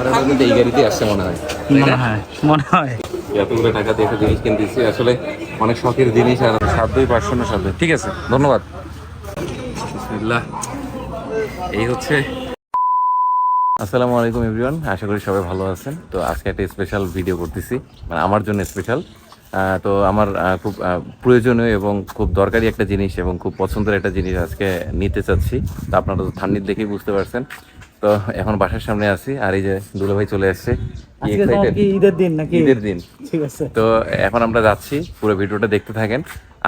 আমরা কিন্তু এই গাড়িতে আসছে মনে হয়। মনে হয় মনে হয়। এতগুলো টাকা দিয়ে একটা জিনিস কিনতেছি আসলে অনেক শখের জিনিস আর ঠিক আছে ধন্যবাদ। এই হচ্ছে। আসসালামু আলাইকুম এভরিওয়ান আশা করি সবাই ভালো আছেন। তো আজকে একটা স্পেশাল ভিডিও করতেছি মানে আমার জন্য স্পেশাল তো আমার খুব প্রয়োজনীয় এবং খুব দরকারি একটা জিনিস এবং খুব পছন্দের একটা জিনিস আজকে নিতে চাচ্ছি। তো আপনারা তো ঠান্ডির দেখেই বুঝতে পারছেন। তো এখন বাসার সামনে আছি আর এই যে দুলা ভাই চলে আসছে ঈদের দিন নাকি? ঈদের দিন। ঠিক আছে। তো এখন আমরা যাচ্ছি পুরো ভিডিওটা দেখতে থাকেন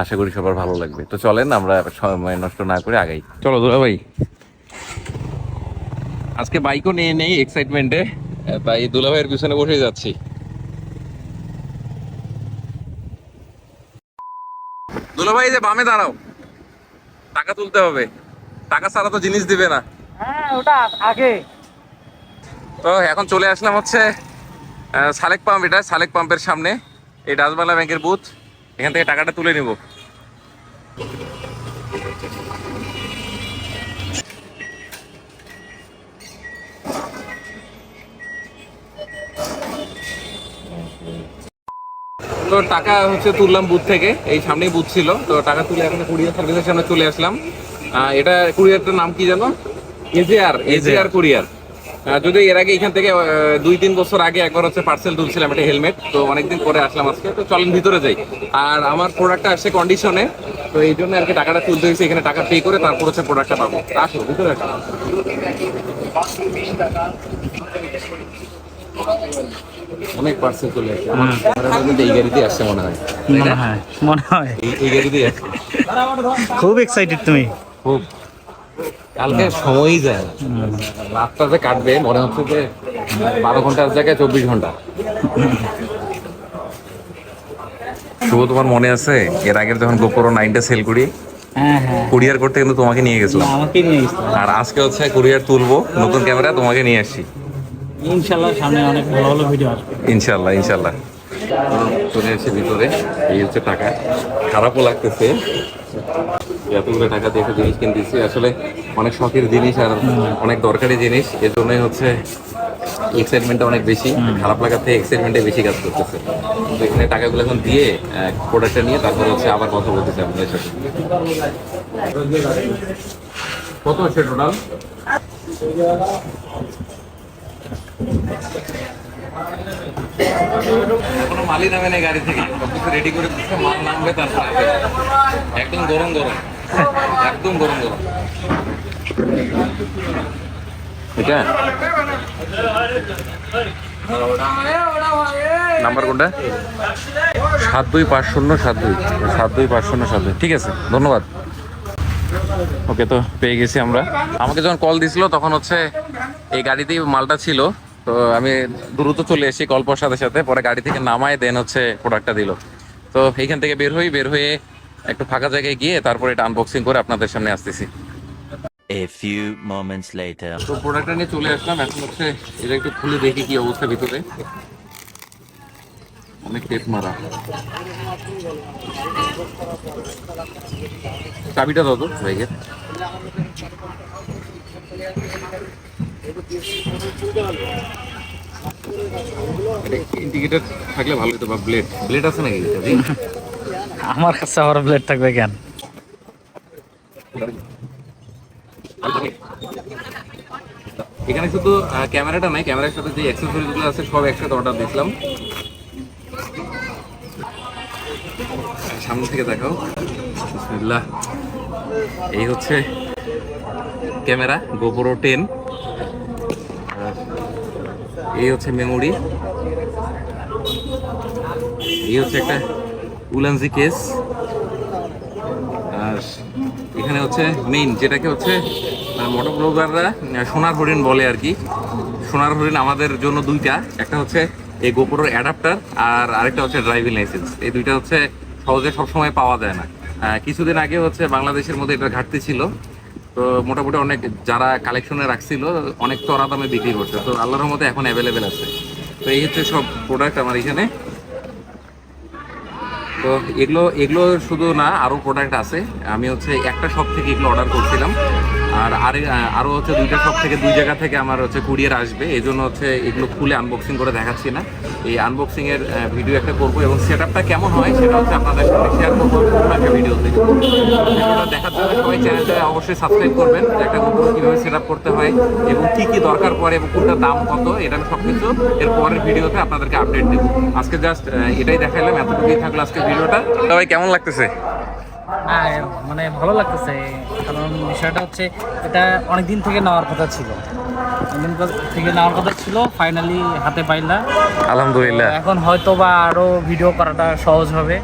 আশা করি সবার ভালো লাগবে। তো চলেন আমরা সময় নষ্ট না করে আগাই। চলো দুলা ভাই। আজকে বাইকও নিয়ে নেই এক্সাইটমেন্টে তাই দুলা ভাইয়ের পিছনে বসে যাচ্ছি। দুলা ভাই যে বামে দাঁড়াও। টাকা তুলতে হবে। টাকা ছাড়া তো জিনিস দিবে না। হ্যাঁ তো এখন চলে আসলাম হচ্ছে সালেক পাম্প, এটা সালেক পাম্পের সামনে। এই ডাচবাংলা ব্যাংকের বুথ এখান থেকে টাকাটা তুলে নিব। তো টাকা হচ্ছে তুললাম বুথ থেকে, এই সামনেই বুথ ছিল। তো টাকা তুলে এখন কুরিয়ার সার্ভিসের সামনে চলে আসলাম। এটা কুরিয়ারটার নাম কি জানো? AJR AJR. কুরিয়ার। যদি এর আগে এখান থেকে দুই তিন বছর আগে একবার হচ্ছে পার্সেল তুলছিলাম একটা হেলমেট তো অনেকদিন পরে আসলাম আজকে। তো চলেন ভিতরে যাই। আর আমার প্রোডাক্টটা আসছে কন্ডিশনে তো এই জন্য আর কি টাকাটা তুলতে হয়েছে এখানে টাকা পে করে তারপর হচ্ছে প্রোডাক্টটা পাবো। আসো ভিতরে আসো। অনেক পার্সেল চলে আমার আমার এই গাড়িতে আসছে মনে হয়। মনে হয়। মনে হয় এই এই গাড়িতেই আসছে। খুব এক্সাইটেড তুমি। খুব। কালকে সময়ই যায়। রাতটা যে কাটবে মনে হচ্ছে যে বারো ঘণ্টার জায়গায় চব্বিশ ঘণ্টা। শুভ তোমার মনে আছে? এর আগের যখন গোপরো নাইনটা সেল করি হ্যাঁ হ্যাঁ। কুরিয়ার করতে কিন্তু তোমাকে নিয়ে গেছিলাম। আমাকে নিয়ে গেছিল আর আজকে হচ্ছে কুরিয়ার তুলবো নতুন ক্যামেরা তোমাকে নিয়ে আসছি। ইনশাল্লাহ সামনে অনেক ভালো ভালো ভিডিও আসবে। ইনশাল্লাহ ইনশাল্লাহ। চলে এসে ভিতরে এই হচ্ছে টাকা। খারাপও লাগতেছে। এতগুলো টাকা দিয়ে একটা জিনিস কিনতেছি। আসলে অনেক শখের জিনিস আর অনেক দরকারি জিনিস। এর জন্যই হচ্ছে এক্সাইটমেন্টটা অনেক বেশি। খারাপ লাগার থেকে এক্সাইটমেন্টে বেশি কাজ করতেছে। তো এখানে টাকাগুলো এখন দিয়ে প্রোডাক্টটা নিয়ে তারপর হচ্ছে আবার কথা বলতেছি আপনাদের সাথে। কত হচ্ছে টোটাল এখনও মালই নামে নেই গাড়ি থেকে। সবকিছু রেডি করে মাল নামবে তারপর। একদম গরম গরম। একদম গরম গরম। নাম্বার কোনটা? সাত দুই পাঁচ শূন্য সাত দুই। সাত দুই পাঁচ শূন্য সাত দুই। ঠিক আছে, ধন্যবাদ। ওকে, তো পেয়ে গেছি আমরা। আমাকে যখন কল দিছিল, তখন হচ্ছে এই গাড়িতেই মালটা ছিল। তো আমি দ্রুত চলে এসেছি কল্পর সাথে সাথে পরে গাড়ি থেকে নামায় দেন হচ্ছে প্রোডাক্টটা দিল। তো এইখান থেকে বের হই, বের হয়ে একটু ফাঁকা জায়গায় গিয়ে তারপরে এটা আনবক্সিং করে আপনাদের সামনে আসতেছি। A few moments later. তো প্রোডাক্টটা নিয়ে চলে আসলাম এখন হচ্ছে এটা একটু খুলে দেখি কি অবস্থা ভিতরে। অনেক টেপ মারা। চাবিটা দাও তো বাইকের ইন্ডিকেটার থাকলে ভালো হতো বা ব্লেড ব্লেড আছে নাকি? আমার কাছে আবার ব্লেড থাকবে কেন? এখানে শুধু ক্যামেরাটা নাই, ক্যামেরার সাথে যে অ্যাক্সেসরিজগুলো আছে, সব একসাথে অর্ডার দিয়েছিলাম। সামনে থেকে দেখাও। বিসমিল্লাহ। এই হচ্ছে ক্যামেরা গোপরো টেন এই হচ্ছে মেমোরি এই হচ্ছে একটা উলানজি কেস। আর এখানে হচ্ছে মেইন যেটাকে হচ্ছে মোটর ব্লগাররা সোনার হরিণ বলে আর কি। সোনার হরিণ আমাদের জন্য দুইটা, একটা হচ্ছে এই গোপরের অ্যাডাপ্টার আর আরেকটা হচ্ছে ড্রাইভিং লাইসেন্স এই দুইটা হচ্ছে সহজে সবসময় পাওয়া যায় না। কিছুদিন আগে হচ্ছে বাংলাদেশের মধ্যে এটা ঘাটতি ছিল। তো মোটামুটি অনেক যারা কালেকশনে রাখছিল, অনেক চড়া দামে বিক্রি করছে। তো আল্লাহর মধ্যে এখন অ্যাভেলেবেল আছে। তো এই হচ্ছে সব প্রোডাক্ট আমার এখানে। তো এগুলো এগুলো শুধু না, আরও প্রোডাক্ট আছে। আমি হচ্ছে একটা শপ থেকে এগুলো অর্ডার করছিলাম। আর আরে আরও হচ্ছে দুইটা সব থেকে দুই জায়গা থেকে আমার হচ্ছে কুরিয়ার আসবে। এই জন্য হচ্ছে এগুলো খুলে আনবক্সিং করে দেখাচ্ছি না। এই আনবক্সিংয়ের ভিডিও একটা করব এবং সেট আপটা কেমন হয় সেটা হচ্ছে আপনাদের সাথে শেয়ার করব অন্য একটা ভিডিওতে ভিডিওটা দেখার জন্য সবাই চ্যানেলটা অবশ্যই সাবস্ক্রাইব করবেন, একটা গোপুর কীভাবে সেট আপ করতে হয় এবং কী কী দরকার পড়ে এবং কোনটার দাম কত, এটা আমি সব কিছু এর পরের ভিডিওতে আপনাদেরকে আপডেট দেবো। আজকে জাস্ট এটাই দেখাইলাম, এতটুকুই থাকল আজকে ভিডিওটা সবাই কেমন লাগতেছে? মানে ভালো লাগতেছে কারণ বিষয়টা হচ্ছে এটা অনেক দিন থেকে নেওয়ার কথা ছিল। অনেকদিন থেকে নেওয়ার কথা ছিল ফাইনালি হাতে পাইলা। আলহামদুলিল্লাহ। এখন হয়তো বা আরও ভিডিও করাটা সহজ হবে।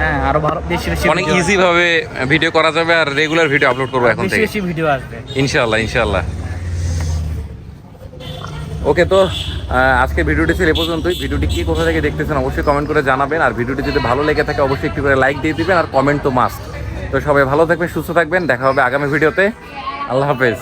হ্যাঁ আরও ভালো বেশি বেশি অনেক ইজি ভাবে ভিডিও করা যাবে আর রেগুলার ভিডিও আপলোড করব এখন বেশি বেশি ভিডিও আসবে। ইনশাআল্লাহ ইনশাআল্লাহ। ওকে, তো আজকে ভিডিওটি ছিল এ পর্যন্তই। ভিডিওটি কি, কোথা থেকে দেখতেছেন অবশ্যই কমেন্ট করে জানাবেন। আর ভিডিওটি যদি ভালো লেগে থাকে, অবশ্যই একটু করে লাইক দিয়ে দিবেন আর কমেন্ট তো মাস্ট তো সবাই ভালো থাকবেন, সুস্থ থাকবেন। দেখা হবে আগামী ভিডিওতে। আল্লাহ হাফেজ।